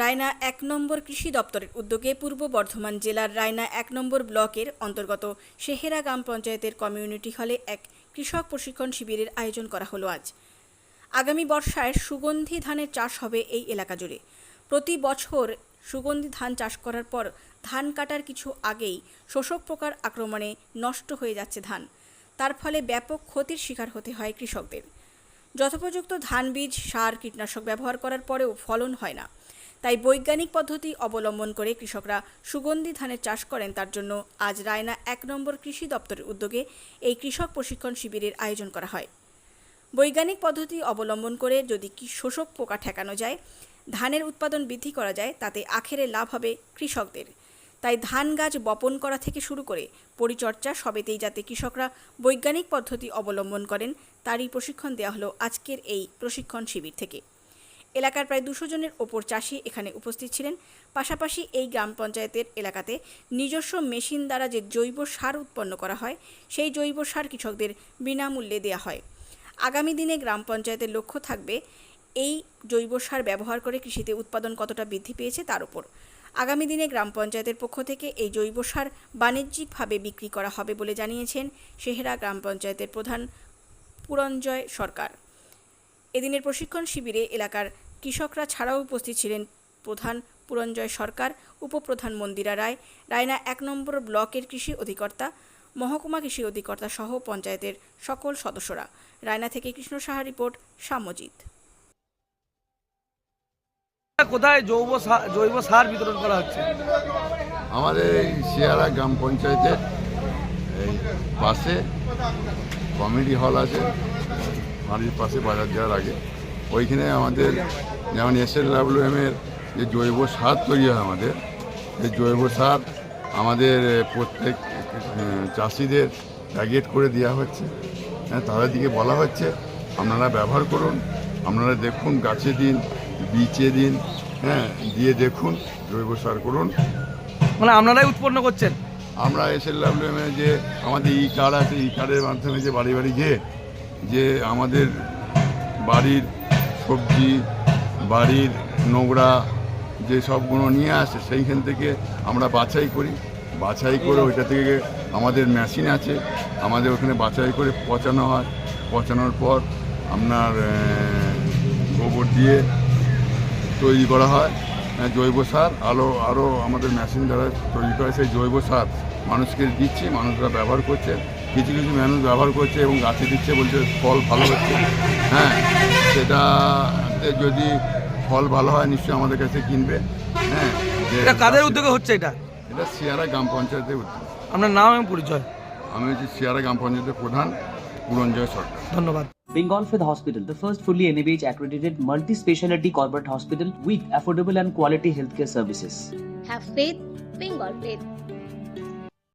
রায়না এক নম্বর কৃষি দপ্তরের উদ্যোগে পূর্ব বর্ধমান জেলার রায়না এক নম্বর ব্লকের অন্তর্গত সেহেরা গ্রাম পঞ্চায়েতের কমিউনিটি হলে এক কৃষক প্রশিক্ষণ শিবিরের আয়োজন করা হলো আজ। আগামী বর্ষায় সুগন্ধি ধানের চাষ হবে এই এলাকা জুড়ে। প্রতি বছর সুগন্ধি ধান চাষ করার পর ধান কাটার কিছু আগেই শোষক পোকার আক্রমণে নষ্ট হয়ে যাচ্ছে ধান। তার ফলে ব্যাপক ক্ষতির শিকার হতে হয় কৃষকদের। যথোপযুক্ত ধান বীজ সার, কীটনাশক ব্যবহার করার পরেও ফলন হয় না। তাই বৈজ্ঞানিক পদ্ধতি অবলম্বন করে কৃষকরা সুগন্ধি ধানের চাষ করেন তার জন্য আজ রায়না এক নম্বর কৃষি দপ্তরের উদ্যোগে এই কৃষক প্রশিক্ষণ শিবিরের আয়োজন করা হয়। বৈজ্ঞানিক পদ্ধতি অবলম্বন করে যদি কি শোষক পোকা ঠেকানো যায়, ধানের উৎপাদন বৃদ্ধি করা যায়, তাতে আখেরে লাভ হবে কৃষকদের। তাই ধান গাছ বপন করা থেকে শুরু করে পরিচর্যা সবেতেই যাতে কৃষকরা বৈজ্ঞানিক পদ্ধতি অবলম্বন করেন, তারই প্রশিক্ষণ দেওয়া হলো আজকের এই প্রশিক্ষণ শিবির থেকে। এলাকার প্রায় দুশো জনের ওপর চাষি এখানে উপস্থিত ছিলেন। পাশাপাশি এই গ্রাম পঞ্চায়েতের এলাকাতে নিজস্ব মেশিন দ্বারা যে জৈব সার উৎপন্ন করা হয়, সেই জৈব সার কৃষকদের বিনামূল্যে দেওয়া হয়। আগামী দিনে গ্রাম পঞ্চায়েতের লক্ষ্য থাকবে এই জৈব সার ব্যবহার করে কৃষিতে উৎপাদন কতটা বৃদ্ধি পেয়েছে তার উপর। আগামী দিনে গ্রাম পঞ্চায়েতের পক্ষ থেকে এই জৈব সার বাণিজ্যিকভাবে বিক্রি করা হবে বলে জানিয়েছেন সেহেরা গ্রাম পঞ্চায়েতের প্রধান পুরঞ্জয় সরকার। এদিনের প্রশিক্ষণ শিবিরে এলাকার কৃষকরা ছাড়াও উপস্থিত ছিলেন প্রধান পুরঞ্জয় সরকার উপপ্রধান মন্দিরা রায় রায়না এক নম্বর ব্লকের কৃষি অধিকর্তা মহকুমা কৃষি অধিকর্তা সহ পঞ্চায়েতের সকল সদস্যরা। রায়না থেকে কৃষ্ণ সাহা রিপোর্ট সামজিৎ কোথায় জৈব সার জৈব সার বিতরণ করা হচ্ছে? আমাদের এই শিয়ারা গ্রাম পঞ্চায়েতের এই পাশে কমিটি হল আছে। বাড়ির পাশে বাজার যাওয়ার আগে। ওইখানে আমাদের যেমন এস এল এর যে জৈব সার তৈরি হয় আমাদের যে জৈব সার আমাদের প্রত্যেক চাষিদের প্যাকেট করে দেওয়া হচ্ছে। হ্যাঁ তাদের দিকে বলা হচ্ছে আপনারা ব্যবহার করুন আপনারা দেখুন গাছে দিন বিচে দিন হ্যাঁ দিয়ে দেখুন জৈব সার করুন। মানে আপনারাই উৎপন্ন করছেন? আমরা এস এল এর যে আমাদের ই কার্ড আছে ই কার্ডের মাধ্যমে যে বাড়ি বাড়ি গিয়ে যে আমাদের বাড়ির সবজি, বাড়ির নোংরা যে সবগুলো নিয়ে আসে, সেইখান থেকে আমরা বাছাই করি। বাছাই করে ওইটা থেকে আমাদের মেশিন আছে, আমাদের ওখানে বাছাই করে পচানো হয়। পচানোর পর আপনার গোবর দিয়ে তৈরি করা হয় জৈব সার। আলো আরও আমাদের মেশিন দ্বারা তৈরি করা সেই জৈব সার মানুষকে দিচ্ছি, মানুষরা ব্যবহার করছে। কিছু কিছু মানুষ ব্যবহার করছে এবং গাছে দিচ্ছে বলছে ফল ভালো হচ্ছে। হ্যাঁ সেটা যদি ফল ভালো হয় নিশ্চয়ই আমাদের কাছে কিনবে। হ্যাঁ এটা কাদের উদ্যোগে হচ্ছে এটা? এটা শিয়ারা গ্রাম পঞ্চায়েতের উদ্যোগ। আপনার নাম এবং পরিচয়। আমি হচ্ছি শিয়ারা গ্রাম পঞ্চায়েতের প্রধান পুরঞ্জয় সরকার। ধন্যবাদ। Bengal Fifth Hospital, the first fully NABH accredited multi specialty corporate hospital with affordable and quality healthcare services. Have faith, Bengal faith.